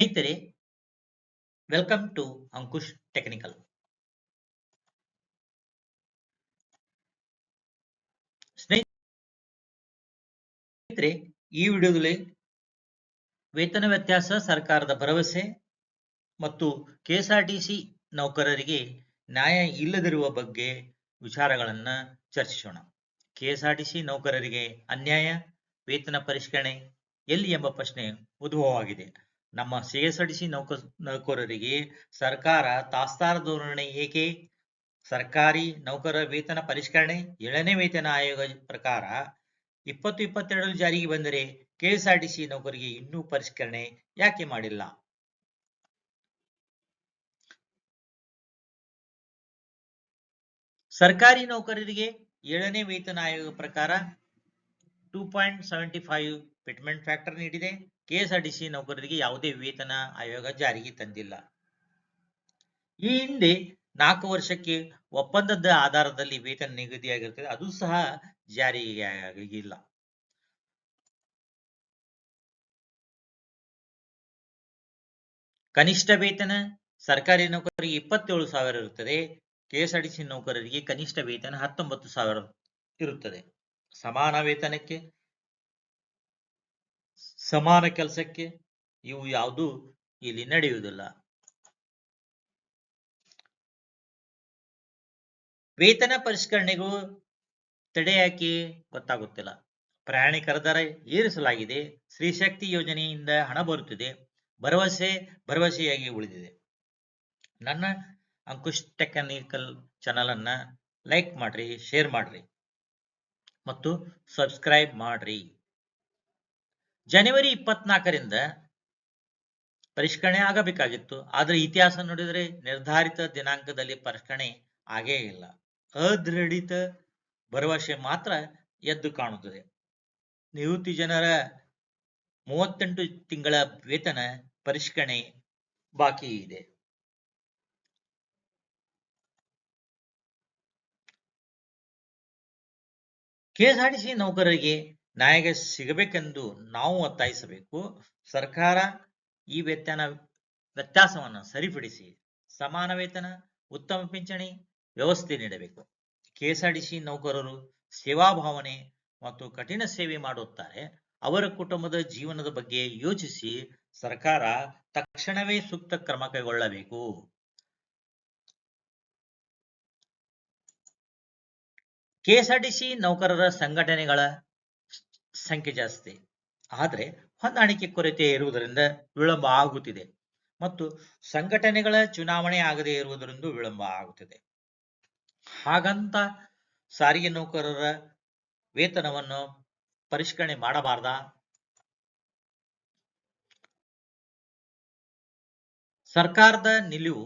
ಸ್ನೇಹಿತರೆ welcome to Ankush technical ಸ್ನೇಹಿತರೆ, ಈ ವಿಡಿಯೋದಲ್ಲಿ ವೇತನ ವ್ಯತ್ಯಾಸ ಸರ್ಕಾರದ ಭರವಸೆ ಮತ್ತು ಕೆಎಸ್ಆರ್ಟಿಸಿ ನೌಕರರಿಗೆ ನ್ಯಾಯ ಇಲ್ಲದಿರುವ ಬಗ್ಗೆ ವಿಚಾರಗಳನ್ನ ಚರ್ಚಿಸೋಣ. ಕೆಎಸ್ಆರ್ಟಿಸಿ ನೌಕರರಿಗೆ ಅನ್ಯಾಯ, ವೇತನ ಪರಿಷ್ಕರಣೆ ಎಲ್ಲಿ ಎಂಬ ಪ್ರಶ್ನೆ ಉದ್ಭವವಾಗಿದೆ. ನಮ್ಮ ಸಿಎಸ್ಆರ್ಟಿಸಿ ನೌಕ ನೌಕರರಿಗೆ ಸರ್ಕಾರ ತಾಸ್ತಾರ ಧೋರಣೆ ಏಕೆ? ಸರ್ಕಾರಿ ನೌಕರರ ವೇತನ ಪರಿಷ್ಕರಣೆ ಏಳನೇ ವೇತನ ಆಯೋಗ ಪ್ರಕಾರ ಇಪ್ಪತ್ತು ಇಪ್ಪತ್ತೆರಡರಲ್ಲಿ ಜಾರಿಗೆ ಬಂದರೆ ಕೆಎಸ್ಆರ್ಟಿಸಿ ನೌಕರಿಗೆ ಇನ್ನೂ ಪರಿಷ್ಕರಣೆ ಯಾಕೆ ಮಾಡಿಲ್ಲ? ಸರ್ಕಾರಿ ನೌಕರರಿಗೆ ಏಳನೇ ವೇತನ ಆಯೋಗ ಪ್ರಕಾರ two point seventy five fitment factor ನೀಡಿದೆ. ಕೆಎಸ್ಆರ್ಟಿಸಿ ನೌಕರರಿಗೆ ಯಾವುದೇ ವೇತನ ಆಯೋಗ ಜಾರಿಗೆ ತಂದಿಲ್ಲ. ಈ ಹಿಂದೆ ನಾಲ್ಕು ವರ್ಷಕ್ಕೆ ಒಪ್ಪಂದದ ಆಧಾರದಲ್ಲಿ ವೇತನ ನಿಗದಿಯಾಗಿರ್ತದೆ ಅದು ಸಹ ಜಾರಿಗೆ ಕನಿಷ್ಠ ವೇತನ, ಸರ್ಕಾರಿ ನೌಕರರಿಗೆ ಇಪ್ಪತ್ತೇಳು ಸಾವಿರ ಇರುತ್ತದೆ. ಕೆಎಸ್ಆರ್ಟಿಸಿ ನೌಕರರಿಗೆ ಕನಿಷ್ಠ ವೇತನ ಹತ್ತೊಂಬತ್ತು ಸಾವಿರ ಇರುತ್ತದೆ. ಸಮಾನ ವೇತನಕ್ಕೆ ಸಮಾನ ಕೆಲಸಕ್ಕೆ ಇವು ಯಾವುದು ಇಲ್ಲಿ ನಡೆಯುವುದಿಲ್ಲ. ವೇತನ ಪರಿಷ್ಕರಣೆಗೂ ತಡೆಯಾಕೆ ಗೊತ್ತಾಗುತ್ತಿಲ್ಲ. ಪ್ರಯಾಣಿಕರ ದರ ಏರಿಸಲಾಗಿದೆ. ಸ್ತ್ರೀಶಕ್ತಿ ಯೋಜನೆಯಿಂದ ಹಣ ಬರುತ್ತಿದೆ. ಭರವಸೆ ಭರವಸೆಯಾಗಿ ಉಳಿದಿದೆ. ನನ್ನ ಅಂಕುಶ್ ಟೆಕ್ನಿಕಲ್ ಚಾನಲ್ ಅನ್ನ ಲೈಕ್ ಮಾಡ್ರಿ, ಶೇರ್ ಮಾಡ್ರಿ ಮತ್ತು ಸಬ್ಸ್ಕ್ರೈಬ್ ಮಾಡ್ರಿ. ಜನವರಿ ಇಪ್ಪತ್ನಾಲ್ಕರಿಂದ ಪರಿಷ್ಕರಣೆ ಆಗಬೇಕಾಗಿತ್ತು. ಆದರೆ ಇತಿಹಾಸ ನೋಡಿದರೆ ನಿರ್ಧಾರಿತ ದಿನಾಂಕದಲ್ಲಿ ಪರಿಷ್ಕರಣೆ ಆಗೇ ಇಲ್ಲ. ಅದೃಢಿತ ಭರವಸೆ ಮಾತ್ರ ಎದ್ದು ಕಾಣುತ್ತದೆ. ನಿವೃತ್ತಿ ಜನರ ಮೂವತ್ತೆಂಟು ತಿಂಗಳ ವೇತನ ಪರಿಷ್ಕರಣೆ ಬಾಕಿ ಇದೆ. ಕೆಎಸ್ಆರ್ಟಿಸಿ ನೌಕರರಿಗೆ ನ್ಯಾಯ ಸಿಗಬೇಕೆಂದು ನಾವು ಒತ್ತಾಯಿಸಬೇಕು. ಸರ್ಕಾರ ಈ ವೇತನ, ವ್ಯತ್ಯಾಸವನ್ನು ಸರಿಪಡಿಸಿ ಸಮಾನ ವೇತನ, ಉತ್ತಮ ಪಿಂಚಣಿ ವ್ಯವಸ್ಥೆ ನೀಡಬೇಕು. ಕೆಎಸ್ಆರ್ಡಿಸಿ ನೌಕರರು ಸೇವಾ ಭಾವನೆ ಮತ್ತು ಕಠಿಣ ಸೇವೆ ಮಾಡುತ್ತಾರೆ. ಅವರ ಕುಟುಂಬದ ಜೀವನದ ಬಗ್ಗೆ ಯೋಚಿಸಿ ಸರ್ಕಾರ ತಕ್ಷಣವೇ ಸೂಕ್ತ ಕ್ರಮ ಕೈಗೊಳ್ಳಬೇಕು. ಕೆಎಸ್ಆರ್ಟಿಸಿ ನೌಕರರ ಸಂಘಟನೆಗಳ ಸಂಖ್ಯೆ ಜಾಸ್ತಿ. ಆದರೆ ಹೊಂದಾಣಿಕೆ ಕೊರತೆ ಇರುವುದರಿಂದ ವಿಳಂಬ ಆಗುತ್ತಿದೆ ಮತ್ತು ಸಂಘಟನೆಗಳ ಚುನಾವಣೆ ಆಗದೇ ಇರುವುದರಿಂದ ವಿಳಂಬ ಆಗುತ್ತಿದೆ. ಹಾಗಂತ ಸಾರಿಗೆ ನೌಕರರ ವೇತನವನ್ನು ಪರಿಷ್ಕರಣೆ ಮಾಡಬಾರ್ದ? ಸರ್ಕಾರದ ನಿಲುವು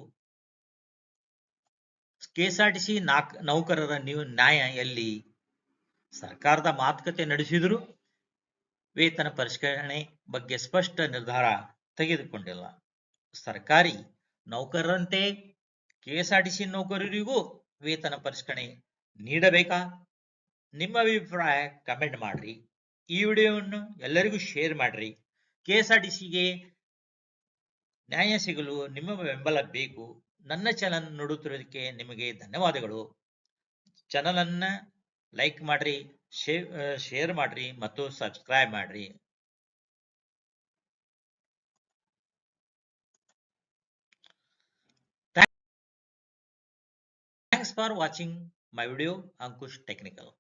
ಕೆಎಸ್ಆರ್ಟಿಸಿ ನಾಕ್ ನೌಕರರ ನೀವು ನ್ಯಾಯ ಎಲ್ಲಿ? ಸರ್ಕಾರದ ಮಾತುಕತೆ ನಡೆಸಿದರೂ ವೇತನ ಪರಿಷ್ಕರಣೆ ಬಗ್ಗೆ ಸ್ಪಷ್ಟ ನಿರ್ಧಾರ ತೆಗೆದುಕೊಂಡಿಲ್ಲ. ಸರ್ಕಾರಿ ನೌಕರರಂತೆ ಕೆಎಸ್ಆರ್ಟಿಸಿ ನೌಕರರಿಗೂ ವೇತನ ಪರಿಷ್ಕರಣೆ ನೀಡಬೇಕಾ? ನಿಮ್ಮ ಅಭಿಪ್ರಾಯ ಕಮೆಂಟ್ ಮಾಡ್ರಿ. ಈ ವಿಡಿಯೋವನ್ನು ಎಲ್ಲರಿಗೂ ಶೇರ್ ಮಾಡ್ರಿ. ಕೆಎಸ್ಆರ್ಟಿಸಿಗೆ ನ್ಯಾಯ ಸಿಗಲು ನಿಮ್ಮ ಬೆಂಬಲ ಬೇಕು. ನನ್ನ ಚಾನಲ್ ನೋಡುತ್ತಿರೋದಕ್ಕೆ ನಿಮಗೆ ಧನ್ಯವಾದಗಳು. ಚಾನಲ್ ಅನ್ನ ಲೈಕ್ ಮಾಡ್ರಿ. ಶೇರ್ ಮಾಡ್ರಿ ಮತ್ತು ಸಬ್ಸ್ಕ್ರೈಬ್ ಮಾಡ್ರಿ. Thanks for watching my video Ankush technical